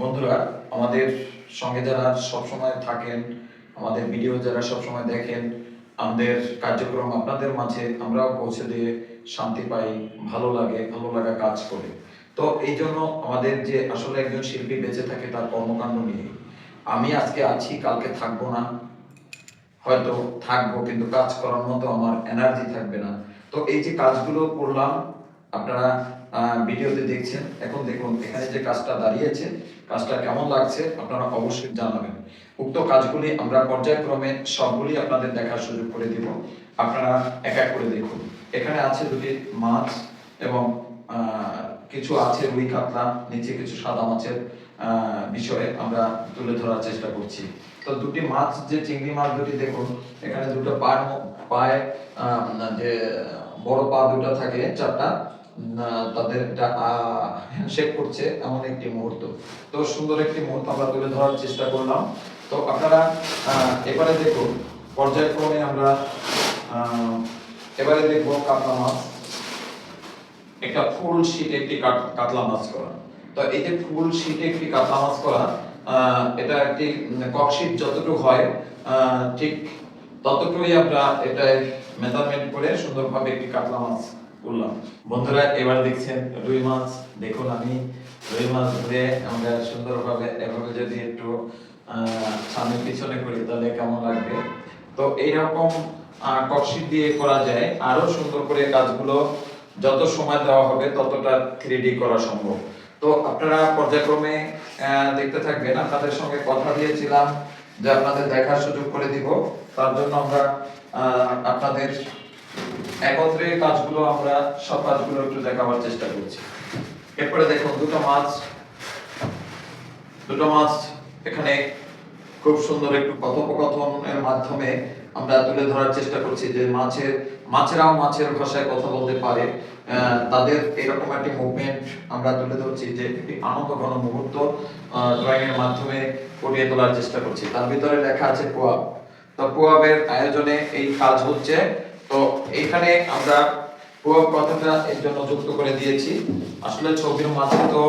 বন্ধুরা, আমাদের সঙ্গে যারা সবসময় থাকেন, আমাদের ভিডিও যারা সবসময় দেখেন, আমাদের কার্যক্রম আপনাদের মাঝে আমরাও পৌঁছে দিয়ে শান্তি পাই, ভালো লাগে, ভালো লাগা কাজ করে। তো এই জন্য আমাদের যে আসলে একজন শিল্পী বেঁচে থাকে তার কর্মকাণ্ড নিয়ে। আমি আজকে আছি, কালকে থাকব না। হয়তো থাকব, কিন্তু কাজ করার মতো আমার এনার্জি থাকবে না। তো এই যে কাজগুলো করলাম, আপনারা ভিডিওতে দেখছেন। এখন দেখুন, এখানে যে কাজটা দাঁড়িয়েছে, কাজটা কেমন লাগছে আপনারা অবশ্যই জানাবেন। উক্ত কাজগুলি আমরা পর্যায়ক্রমে সবগুলি আপনাদের দেখার সুযোগ করে দিব। আপনারা এক এক করে দেখুন। এখানে আছে দুটি মাছ এবং কিছু আছে রুই কাতলা, নিচে কিছু সাদা মাছের বিষয়ে আমরা তুলে ধরার চেষ্টা করছি। তো দুটি মাছ, যে চিংড়ি মাছ দুটি দেখুন, এখানে দুটো ম- পায়ে যে বড় পা দুটো থাকে, চারটা। তাদের একটা হ্যান্ডশেক করছে এমন একটি মুহূর্ত। তো সুন্দর একটি মুহূর্ত আমরা তুলে ধরার চেষ্টা করলাম। তো আপনারা এবারে দেখুন, পর্যায়ক্রমে আমরা এবারে দেখব কাতলা মাছ। একটা ফুল শীটে একটি কাতলা মাছ করা। তো এই যে ফুল শীটে একটি কাতলা মাছ করা এটা একটি ককশিট যতটুকু হয় ঠিক ততটুকুই আমরা এটা মেজারমেন্ট করে সুন্দরভাবে একটি কাতলা মাছ করলাম বন্ধুরা, এবার দেখছেন রুই মাছ। দেখুন আমি, রুই মাছ ধরে আমরা সুন্দরভাবে এভাবে যদি একটু সামনে পিছনে করি, তাহলে কেমন লাগবে? তো এইরকম ককশিট দিয়ে করা যায়। আরও সুন্দর করে কাজগুলো যত সময় দেওয়া হবে, ততটা থ্রিডি করা সম্ভব। তো আপনারা পর্যায়ক্রমে দেখতে থাকবেন। আপনাদের সঙ্গে কথা দিয়েছিলাম যে আপনাদের দেখার সুযোগ করে দিব। তার জন্য আমরা আপনাদের একত্রে কাজগুলো আমরা, সব কাজগুলো একটু দেখাবার চেষ্টা করছি। এরপরে দেখুন, দুটো মাছ। দুটো মাছ এখানে খুব সুন্দর একটু কথোপকথনের মাধ্যমে আমরা তুলে ধরার চেষ্টা করছি যে মাছের, মাছেরাও মাছের ভাষায় কথা বলতে পারে। তাদের এরকম একটি মুভমেন্ট আমরা তুলে ধরছি যে একটি আনন্দ ঘন মুহূর্ত ড্রয়িং এর মাধ্যমে ফুটিয়ে তোলার চেষ্টা করছি। তার ভিতরে লেখা আছে পোয়াব। তো পোয়াবের আয়োজনে এই কাজ হচ্ছে তো এখানে আমরা পোয়াব কথাটা এর জন্য যুক্ত করে দিয়েছি। আসলে ছবির মাঝে তো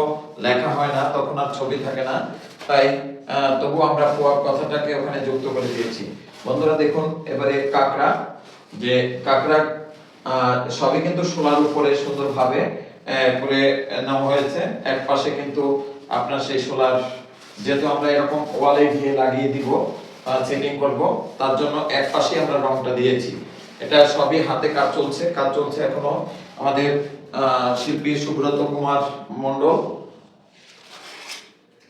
লেখা হয় না, তখন আর ছবি থাকে না। তাই তবু আমরা পোয়াব কথাটাকে ওখানে যুক্ত করে দিয়েছি। বন্ধুরা দেখুন, এবারে কাকড়া, যে কাকড়া সবই কিন্তু সোলার উপরে সুন্দরভাবে করে নেওয়া হয়েছে। এক পাশে কিন্তু আপনার সেই সোলার যেহেতু আমরা এরকম ওয়ালে দিয়ে লাগিয়ে দিব সেটিং করব, তার জন্য এক পাশে আমরা রংটা দিয়েছি। এটা সবই হাতে কাজ চলছে কাজ চলছে এখনও। আমাদের শিল্পী সুব্রত কুমার মণ্ডল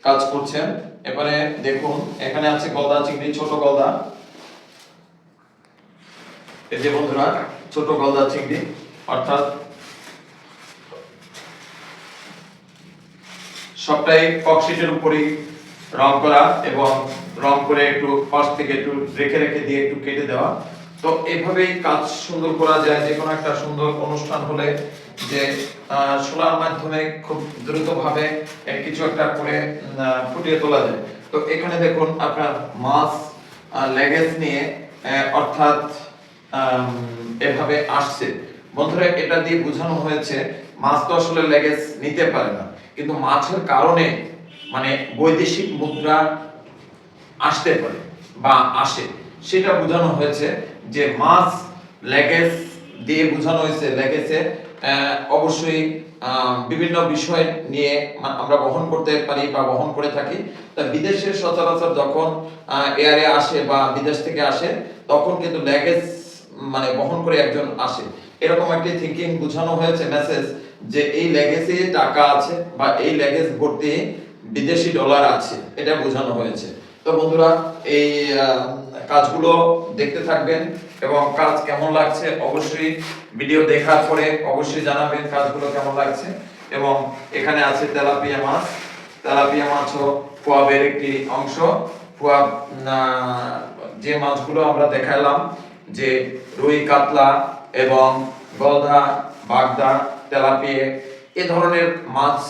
কাজ করছেন। এবারে দেখুন, এখানে আছে গলদা চিংড়ি, ছোট গলদা। এই যে বন্ধুরা, ছোট গলদা চিংড়ি, অর্থাৎ সবটাই ককশিটের উপরেই রং করা এবং রং করে একটু ফার্স্ট থেকে একটু রেখে রেখে দিয়ে একটু কেটে দেওয়া। তো এভাবেই কাজ সুন্দর করা যায়। যে কোনো একটা সুন্দর অনুষ্ঠান হলে যে সোলার মাধ্যমে খুব দ্রুতভাবে কিছু একটা করে ফুটিয়ে তোলা যায়। তো এখানে দেখুন আপনার মাছ লেগেজ নিয়ে অর্থাৎ এভাবে আসছে। বন্ধুরা, এটা দিয়ে বোঝানো হয়েছে, মাছ তো আসলে লেগেজ নিতে পারে না। কিন্তু মাছের কারণে মানে বৈদেশিক মুদ্রা আসতে পারে বা আসে। সেটা বোঝানো হয়েছে যে মাস লেগেজ দিয়ে বোঝানো হয়েছে। লেগেজে অবশ্যই বিভিন্ন বিষয় নিয়ে আমরা বহন করতে পারি বা বহন করে থাকি। তা বিদেশে সচরাচর যখন এয়ারে আসে বা বিদেশ থেকে আসে, তখন কিন্তু লেগেজ মানে বহন করে একজন আসে। এরকম একটি থিঙ্কিং বোঝানো হয়েছে মেসেজ যে এই লেগেজে টাকা আছে বা এই লেগেজ ভর্তি বিদেশি ডলার আছে। এটা বোঝানো হয়েছে। তো বন্ধুরা, এই কাজগুলো দেখতে থাকবেন এবং কাজ কেমন লাগছে অবশ্যই ভিডিও দেখার পরে অবশ্যই জানাবেন কাজগুলো কেমন লাগছে। এবং এখানে আছে তেলাপিয়া মাছ। তেলাপিয়া মাছও পোয়াবের একটি অংশ। পোয়াব যে মাছগুলো আমরা দেখালাম, যে রুই, কাতলা এবং গলদা বাগদা, তেলাপিয়ে, এ ধরনের মাছ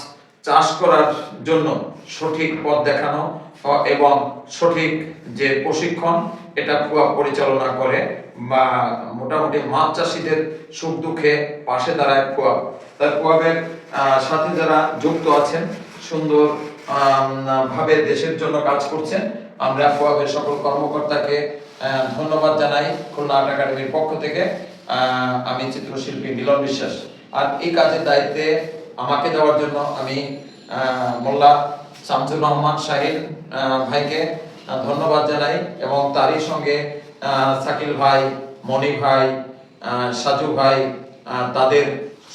চাষ করার জন্য সঠিক পথ দেখানো। এবং সঠিক যে প্রশিক্ষণ, এটা পুয়া পরিচালনা করে। বা মোটামুটি মাছ চাষিদের সুখ দুঃখে পাশে দাঁড়ায় পুয়াব তার পুয়াবের সাথে যারা যুক্ত আছেন, সুন্দর ভাবে দেশের জন্য কাজ করছেন, আমরা কোয়াবের সকল কর্মকর্তাকে ধন্যবাদ জানাই খুলনা আর্ট একাডেমির পক্ষ থেকে। আমি চিত্রশিল্পী মিলন বিশ্বাস। আর এই কাজের দায়িত্বে আমাকে দেওয়ার জন্য আমি মোল্লা শামসুর রহমান শাহিন ভাইকে ধন্যবাদ জানাই। এবং তারই সঙ্গে শাকিল ভাই, মণি ভাই সাজু ভাই তাদের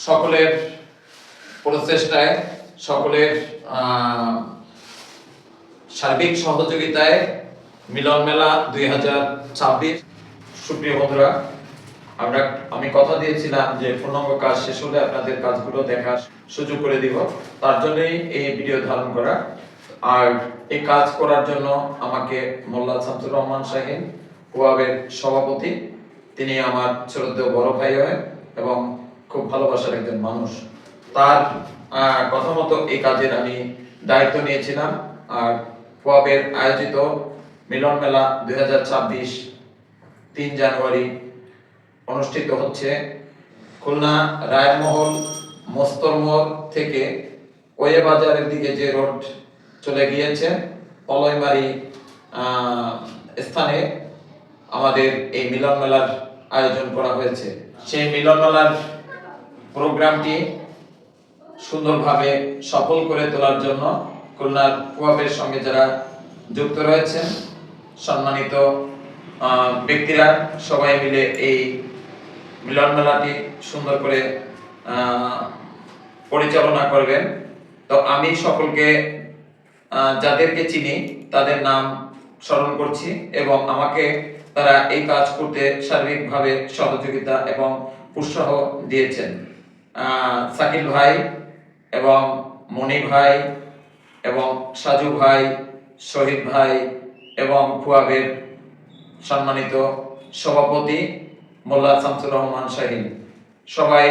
সকলের প্রচেষ্টায়, সকলের সার্বিক সহযোগিতায় মিলন মেলা দুই হাজার ছাব্বিশ। সুপ্রিয় বন্ধুরা আমরা, আমি কথা দিয়েছিলাম যে পূর্ণাঙ্গ কাজ শেষ হলে আপনাদের কাজগুলো দেখার সুযোগ করে দিব। তার জন্যই এই ভিডিও ধারণ করা। আর এই কাজ করার জন্য আমাকে মোল্লা শামসুর রহমান শাহিন কুয়াবের সভাপতি, তিনি আমার ছোটদেও বড় ভাই হয় এবং খুব ভালোবাসার একজন মানুষ। তার কথা মতো এই কাজের আমি দায়িত্ব নিয়েছিলাম। আর কুয়াবের আয়োজিত মিলন মেলা দুই তিন জানুয়ারি অনুষ্ঠিত হচ্ছে খুলনা রায়মহল মোস্তরমোড় থেকে ওয়ে বাজারের দিকে যে রোড চলে গিয়েছে পলয়মারি স্থানে আমাদের এই মিলন মেলার আয়োজন করা হয়েছে। সেই মিলন মেলার প্রোগ্রামটি সুন্দরভাবে সফল করে তোলার জন্য খুলনার কুয়াবের সঙ্গে যারা যুক্ত রয়েছেন, সম্মানিত ব্যক্তিরা সবাই মিলে এই মিলন মেলাটি সুন্দর করে পরিচালনা করবেন। তো আমি সকলকে যাদেরকে চিনি, তাদের নাম স্মরণ করছি এবং আমাকে তারা এই কাজ করতে শারীরিকভাবে সহযোগিতা এবং উৎসাহ দিয়েছেন। সাকিল ভাই এবং মণি ভাই এবং সাজু ভাই, শহীদ ভাই এবং ফুয়াবের সম্মানিত সভাপতি মোল্লা শামসুর রহমান শাহিন। সবাই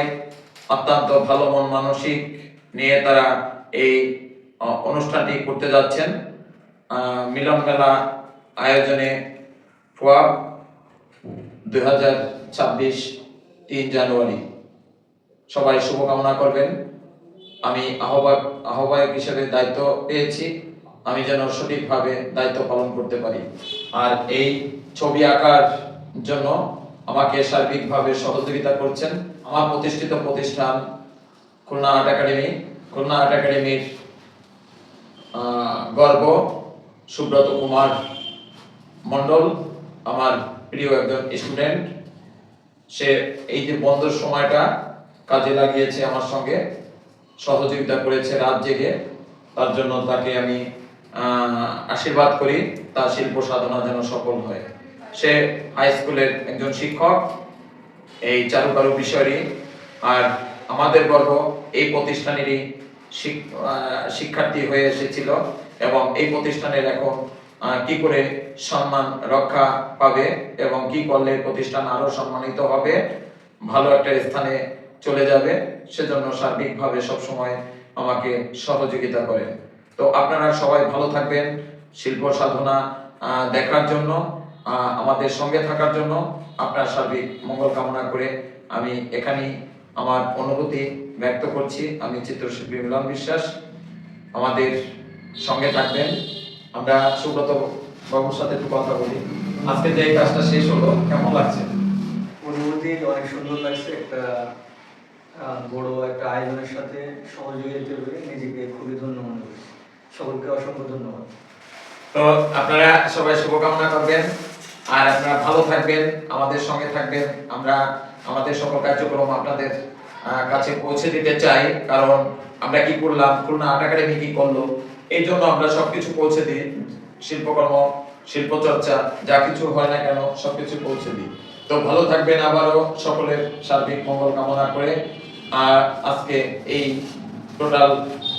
অত্যন্ত ভালো মন মানসিক নিয়ে তারা এই অনুষ্ঠানটি করতে যাচ্ছেন। মিলন মেলা আয়োজনে ফুয়াব দুই হাজার ছাব্বিশ তিন জানুয়ারি। সবাই শুভকামনা করবেন। আমি আহ্বায়ক আহ্বায়ক হিসেবে দায়িত্ব পেয়েছি। আমি যেন সঠিকভাবে দায়িত্ব পালন করতে পারি। আর এই ছবি আঁকার জন্য আমাকে সার্বিকভাবে সহযোগিতা করছেন আমার প্রতিষ্ঠিত প্রতিষ্ঠান Khulna art academy. Khulna art একাডেমির গর্ব সুব্রত কুমার মণ্ডল, আমার প্রিয় একজন স্টুডেন্ট। সে এই যে বন্ধের সময়টা কাজে লাগিয়েছে আমার সঙ্গে, সহযোগিতা করেছে রাত জেগে। তার জন্য তাকে আমি আশীর্বাদ করি, তার শিল্প সাধনা যেন সফল হয়। সে হাই স্কুলের একজন শিক্ষক। এই চারুকারু বিষয়েরই আর আমাদের গর্ব, এই প্রতিষ্ঠানেরই শিক্ষার্থী হয়ে এসেছিল এবং এই প্রতিষ্ঠানের এখন কি করে সম্মান রক্ষা পাবে এবং কি করলে প্রতিষ্ঠান আরও সম্মানিত হবে, ভালো একটা স্থানে চলে যাবে, সেজন্য সার্বিকভাবে সবসময় আমাকে সহযোগিতা করেন। তো আপনারা সবাই ভালো থাকবেন। শিল্প সাধনা দেখার জন্য আমাদের সঙ্গে থাকার জন্য আপনার সার্বিক মঙ্গল কামনা করে আমি এখানেই আমার অনুভূতি ব্যক্ত করছি। আমি চিত্রশিল্পী মিলন বিশ্বাস আমাদের সঙ্গে থাকবেন। আমরা সুব্রত বাবুর সাথে একটু কথা বলি। আজকে যে এই কাজটা শেষ হলো কেমন লাগছে? অনুভূতি অনেক সুন্দর লাগছে। একটা বড় একটা আয়োজনের সাথে সহযোগিতা করে নিজেকে খুবই ধন্য মনে করি সকলকে অসংখ্য ধন্যবাদ। তো আপনারা সবাই শুভকামনা করবেন। আর আপনারা ভালো থাকবেন, আমাদের সঙ্গে থাকবেন। আমরা আমাদের সকল কার্যক্রম আপনাদের কাছে পৌঁছে দিতে চাই। কারণ আমরা কি করলাম, খুলনা আর্ট একাডেমি কি করল, এই জন্য আমরা সবকিছু পৌঁছে দিই। শিল্পকর্ম শিল্প চর্চা যা কিছু হয় না কেন, সবকিছু পৌঁছে দিই। তো ভালো থাকবেন আবারও সকলের সার্বিক মঙ্গল কামনা করে। আর আজকে এই টোটাল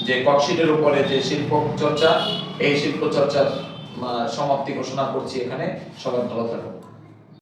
যে ককশিটের উপরে যে শিল্প চর্চা এই শিল্প চর্চার সমাপ্তি ঘোষণা করছি এখানে। সবাই ভালো থাকুন।